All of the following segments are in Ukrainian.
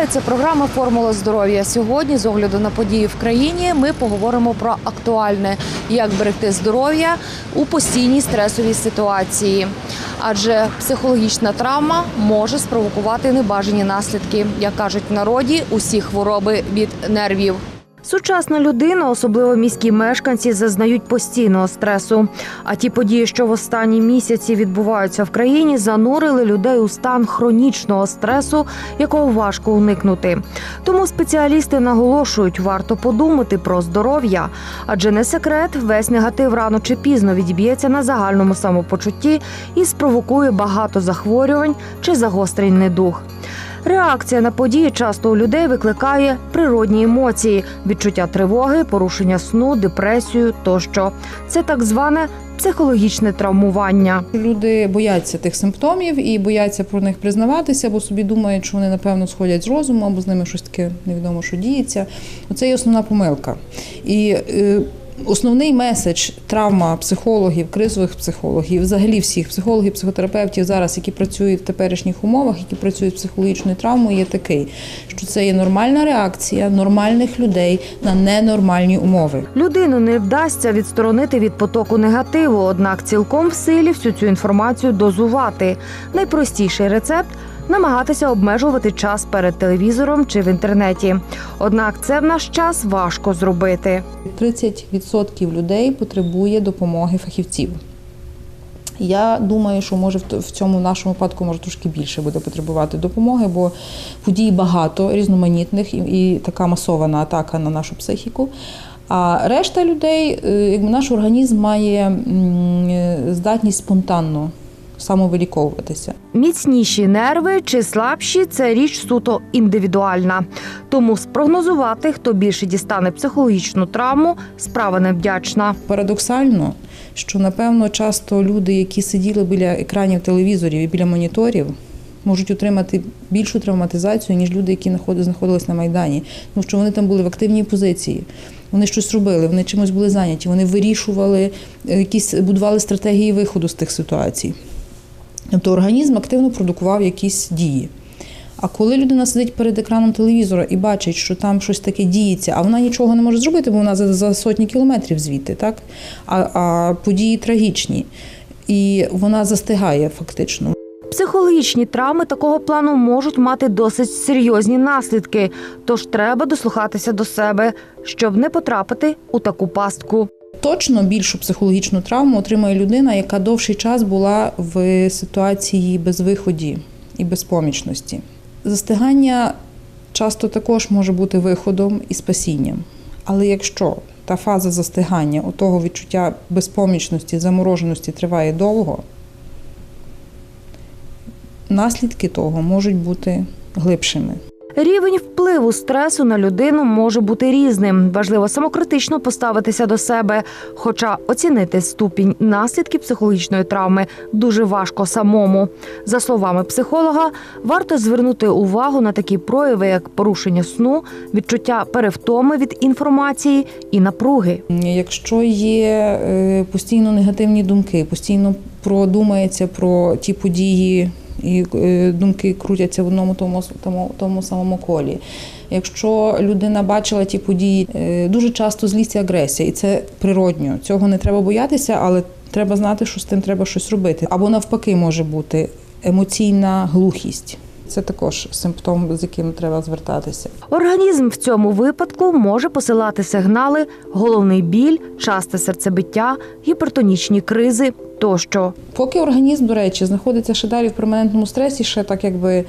Вітаю, це програма Формула здоров'я. Сьогодні, з огляду на події в країні, ми поговоримо про актуальне, як берегти здоров'я у постійній стресовій ситуації. Адже психологічна травма може спровокувати небажані наслідки, як кажуть в народі, усі хвороби від нервів. Сучасна людина, особливо міські мешканці, зазнають постійного стресу. А ті події, що в останні місяці відбуваються в країні, занурили людей у стан хронічного стресу, якого важко уникнути. Тому спеціалісти наголошують, варто подумати про здоров'я, адже не секрет, весь негатив рано чи пізно відіб'ється на загальному самопочутті і спровокує багато захворювань чи загострень недуг. Реакція на події часто у людей викликає природні емоції, відчуття тривоги, порушення сну, депресію тощо. Це так зване психологічне травмування. Люди бояться тих симптомів і бояться про них признаватися, бо собі думають, що вони напевно сходять з розуму, або з ними щось таке невідомо, що діється. Оце є основна помилка. І е, Основний меседж травма психологів, кризових психологів, взагалі всіх психологів, психотерапевтів зараз, які працюють в теперішніх умовах, які працюють з психологічною травмою, є такий, що це є нормальна реакція нормальних людей на ненормальні умови. Людину не вдасться відсторонити від потоку негативу, однак цілком в силі всю цю інформацію дозувати. Найпростіший рецепт намагатися обмежувати час перед телевізором чи в інтернеті. Однак це в наш час важко зробити. 30% людей потребує допомоги фахівців. Я думаю, що може в цьому нашому випадку може трошки більше буде потребувати допомоги, бо подій багато різноманітних і, і така масована атака на нашу психіку. А решта людей, е, якби наш організм має е, здатність спонтанно самовиліковуватися. Міцніші нерви чи слабші це річ суто індивідуальна. Тому спрогнозувати, хто більше дістане психологічну травму, справа невдячна. Парадоксально, що напевно часто люди, які сиділи біля екранів телевізорів і біля моніторів, можуть отримати більшу травматизацію, ніж люди, які знаходились на Майдані. Тому що вони там були в активній позиції. Вони щось робили, вони чимось були зайняті, вони вирішували, е, якісь будували стратегії виходу з тих ситуацій. Тобто організм активно продукував якісь дії. А коли людина сидить перед екраном телевізора і бачить, що там щось таке діється, а вона нічого не може зробити, бо вона за, за сотні кілометрів звідти, так? А, а події трагічні. І вона застигає фактично. Психологічні травми такого плану можуть мати досить серйозні наслідки, тож треба дослухатися до себе, щоб не потрапити у таку пастку. Точно більшу психологічну травму отримує людина, яка довший час була в ситуації безвиході і безпомічності. Застигання часто також може бути виходом і спасінням. Але якщо та фаза застигання, того відчуття безпомічності, замороженості триває довго, наслідки того можуть бути глибшими. Рівень впливу стресу на людину може бути різним. Важливо самокритично поставитися до себе. Хоча оцінити ступінь наслідків психологічної травми дуже важко самому. За словами психолога, варто звернути увагу на такі прояви, як порушення сну, відчуття перевтоми від інформації і напруги. Якщо є е, постійно негативні думки, постійно продумається про ті події, і е, думки крутяться в одному тому, тому, тому самому колі. Якщо людина бачила ті події, е, дуже часто злість і агресія, і це природньо. Цього не треба боятися, але треба знати, що з тим треба щось робити. Або навпаки, може бути емоційна глухість. Це також симптом, з яким треба звертатися. Організм в цьому випадку може посилати сигнали: головний біль, часте серцебиття, гіпертонічні кризи тощо. Поки організм, до речі, знаходиться ще далі в перманентному стресі, ще так якби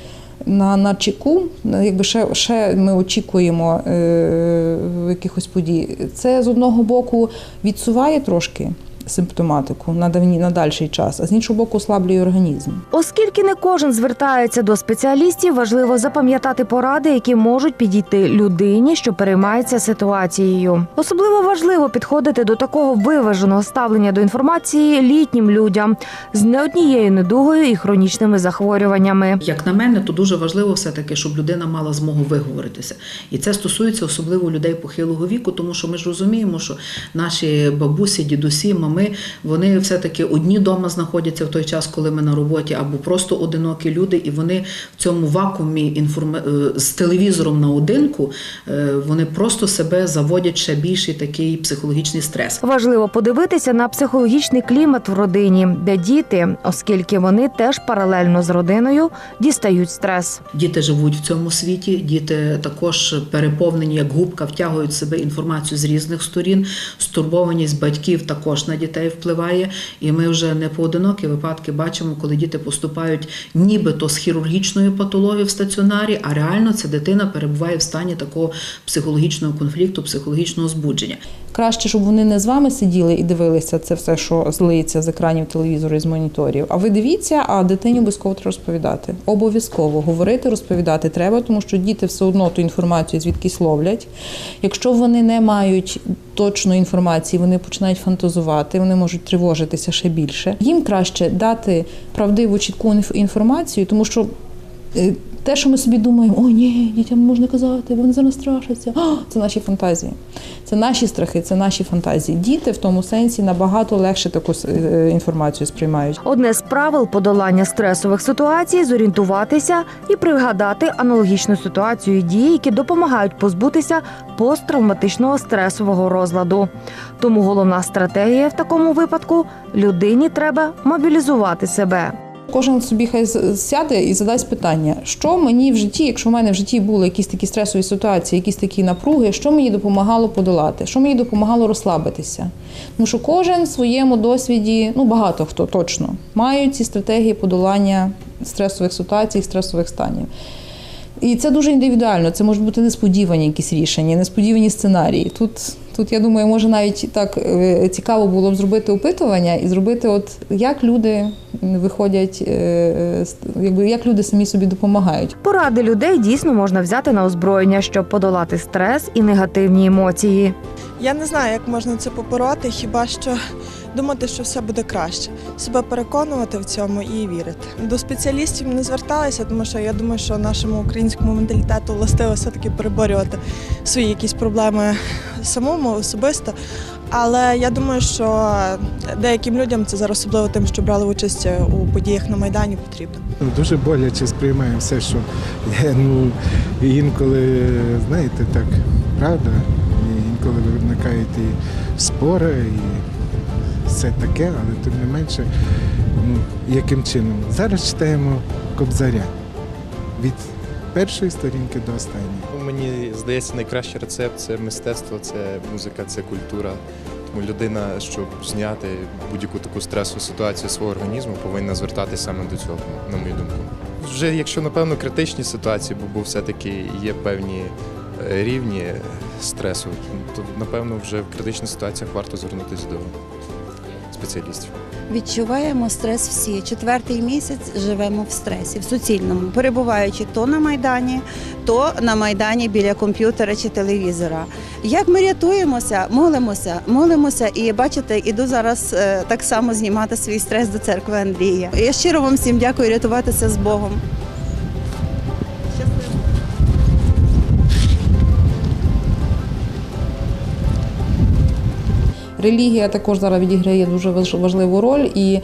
на, на чеку, якби ще, ще ми очікуємо е, якихось подій. Це з одного боку відсуває трошки симптоматику на давні на дальший час, а з іншого боку, ослаблює організм. Оскільки не кожен звертається до спеціалістів, важливо запам'ятати поради, які можуть підійти людині, що переймається ситуацією. Особливо важливо підходити до такого виваженого ставлення до інформації літнім людям з не однією недугою і хронічними захворюваннями. Як на мене, то дуже важливо все-таки, щоб людина мала змогу виговоритися. І це стосується особливо людей похилого віку, тому що ми ж розуміємо, що наші бабусі, дідусі, мами, вони все-таки одні дома знаходяться в той час, коли ми на роботі, або просто одинокі люди, і вони в цьому вакуумі інформа... е, з телевізором наодинку, е, вони просто себе заводять ще більший такий психологічний стрес. Важливо подивитися на психологічний клімат в родині, де діти, оскільки вони теж паралельно з родиною дістають стрес. Діти живуть в цьому світі, діти також переповнені як губка, втягують в себе інформацію з різних сторін. Стурбованість батьків також на дітей впливає. І ми вже не поодинокі випадки бачимо, коли діти поступають нібито з хірургічною патологією в стаціонарі, а реально ця дитина перебуває в стані такого психологічного конфлікту, психологічного збудження. Краще, щоб вони не з вами сиділи і дивилися це все, що злиється з екранів телевізору і з моніторів. А ви дивіться, а дитині обов'язково треба розповідати. Обов'язково говорити, розповідати треба, тому що діти все одно ту інформацію звідкись ловлять. Якщо вони не мають точної інформації, вони починають фантазувати, вони можуть тривожитися ще більше. Їм краще дати правдиву чітку інф- інформацію, тому що. Те, що ми собі думаємо, о ні, дітям не можна казати, вони зараз страшаться. А, це наші фантазії. Це наші страхи, це наші фантазії. Діти в тому сенсі набагато легше таку е, інформацію сприймають. Одне з правил подолання стресових ситуацій зорієнтуватися і пригадати аналогічну ситуацію і дії, які допомагають позбутися посттравматичного стресового розладу. Тому головна стратегія в такому випадку людині треба мобілізувати себе. Кожен собі хай сяде і задасть питання, що мені в житті, якщо в мене в житті були якісь такі стресові ситуації, якісь такі напруги, що мені допомагало подолати, що мені допомагало розслабитися. Тому що кожен в своєму досвіді, ну багато хто точно, мають ці стратегії подолання стресових ситуацій, стресових станів. І це дуже індивідуально. Це можуть бути несподівані якісь рішення, несподівані сценарії. Тут, тут я думаю, може навіть так е, цікаво було б зробити опитування і зробити, от як люди виходять, е, е, якби як люди самі собі допомагають. Поради людей дійсно можна взяти на озброєння, щоб подолати стрес і негативні емоції. Я не знаю, як можна це побороти, хіба що думати, що все буде краще, себе переконувати в цьому і вірити. До спеціалістів не зверталася, тому що я думаю, що нашому українському менталітету властиво все-таки переборювати свої якісь проблеми самому особисто. Але я думаю, що деяким людям це зараз особливо тим, що брали участь у подіях на майдані, потрібно. Ну, Дуже боляче сприймаємо все, що. Ну, інколи, знаєте, так, правда, інколи виникають і спори, і все таке, але тим не менше, ну, яким чином? Зараз читаємо Кобзаря від першої сторінки до останньої. Ну, Мені здається, найкращий рецепт це мистецтво, це музика, це культура. Тому людина, щоб зняти будь-яку таку стресову ситуацію свого організму, повинна звертатися саме до цього, на мою думку. Вже якщо напевно критичні ситуації, бо, все-таки є певні е, рівні стресу, то напевно вже в критичних ситуаціях варто звернутися до спеціалістів. Відчуваємо стрес всі. Четвертий місяць живемо в стресі, в суцільному, перебуваючи то на майдані, то на майдані біля комп'ютера чи телевізора. Як ми рятуємося, молимося, молимося, і бачите, іду зараз е, так само знімати свій стрес до церкви Андрія. Я щиро вам всім дякую рятуватися з Богом. Релігія також зараз відіграє дуже важ- важливу роль, і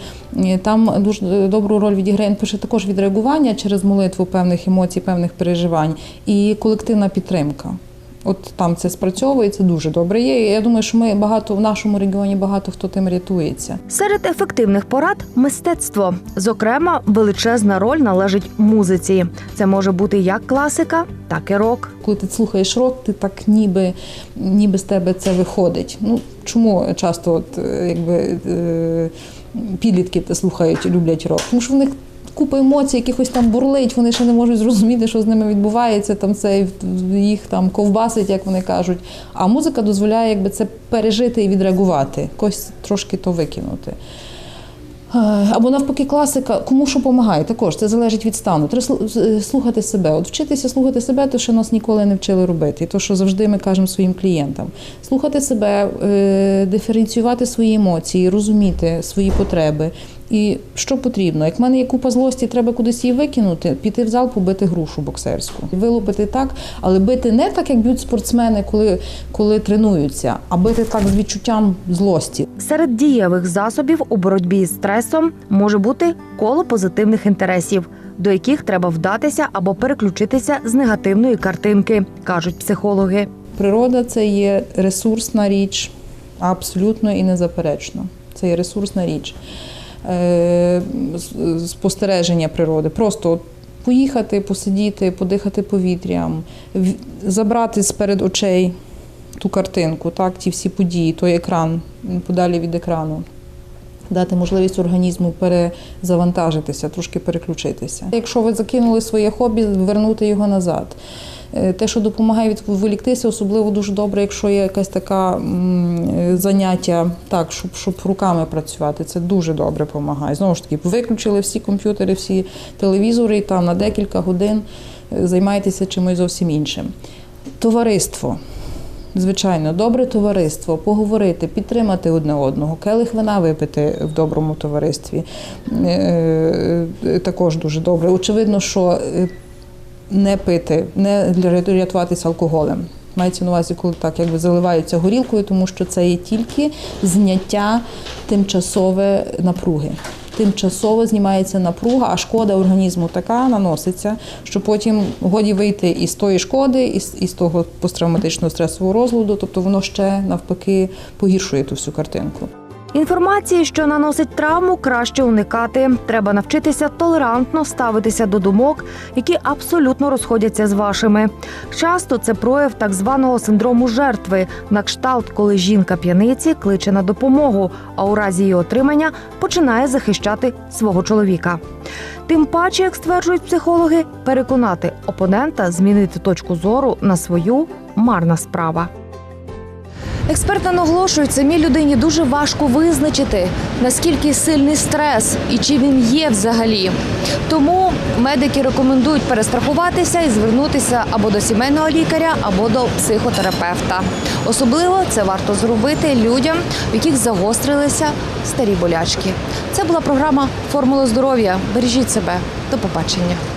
там дуже добру роль відіграє пише також відреагування через молитву певних емоцій, певних переживань і колективна підтримка. От там це спрацьовує, це дуже добре є. Я думаю, що ми багато в нашому регіоні багато хто тим рятується. Серед ефективних порад мистецтво. Зокрема, величезна роль належить музиці. Це може бути як класика, так і рок. Коли ти слухаєш рок, ти так ніби, ніби з тебе це виходить. Ну чому часто от, е, якби, е, підлітки слухають, люблять рок? Тому що в них купа емоцій, якихось там бурлить, вони ще не можуть зрозуміти, що з ними відбувається. Там це їх там ковбасить, як вони кажуть. А музика дозволяє якби це пережити і відреагувати, якось трошки то викинути. Е, Або навпаки, класика, кому що допомагає, також це залежить від стану. Треба е, слухати себе. От вчитися слухати себе, то що нас ніколи не вчили робити. І то, що завжди ми кажемо своїм клієнтам. Слухати себе, е, диференціювати свої емоції, розуміти свої потреби. І що потрібно? Як в мене є купа злості, треба кудись її викинути, піти в зал, побити грушу боксерську. Вилупити так, але бити не так, як б'ють спортсмени, коли, коли тренуються, а бити так з відчуттям злості. Серед дієвих засобів у боротьбі з стресом може бути коло позитивних інтересів, до яких треба вдатися або переключитися з негативної картинки, кажуть психологи. Природа це є ресурсна річ, абсолютно і незаперечно. Це є ресурсна річ. Е, Спостереження природи. Просто поїхати, посидіти, подихати повітрям, забрати з перед очей ту картинку, так, ті всі події, той екран, подалі від екрану. Дати можливість організму перезавантажитися, трошки переключитися. Якщо ви закинули своє хобі, вернути його назад. Е, Те, що допомагає відволіктися, особливо дуже добре, якщо є якась така е, заняття, так, щоб, щоб руками працювати, це дуже добре допомагає. Знову ж таки, виключили всі комп'ютери, всі телевізори і там на декілька годин е, займайтеся чимось зовсім іншим. Товариство. Звичайно, добре товариство, поговорити, підтримати одне одного, келих вина випити в доброму товаристві. Е, е, Також дуже добре. Очевидно, що е, не пити, не рятуватися алкоголем. Мається на увазі, коли так якби заливаються горілкою, тому що це є тільки зняття тимчасове напруги. Тимчасово знімається напруга, а шкода організму така наноситься, що потім годі вийти із тої шкоди, із, із того посттравматичного стресового розладу, тобто воно ще навпаки погіршує ту всю картинку. Інформації, що наносить травму, краще уникати. Треба навчитися толерантно ставитися до думок, які абсолютно розходяться з вашими. Часто це прояв так званого синдрому жертви, на кшталт, коли жінка п'яниці кличе на допомогу, а у разі її отримання починає захищати свого чоловіка. Тим паче, як стверджують психологи, переконати опонента змінити точку зору на свою марна справа. Експерти наголошують, самій людині дуже важко визначити, наскільки сильний стрес і чи він є взагалі. Тому медики рекомендують перестрахуватися і звернутися або до сімейного лікаря, або до психотерапевта. Особливо це варто зробити людям, в яких загострилися старі болячки. Це була програма Формула здоров'я. Бережіть себе. До побачення.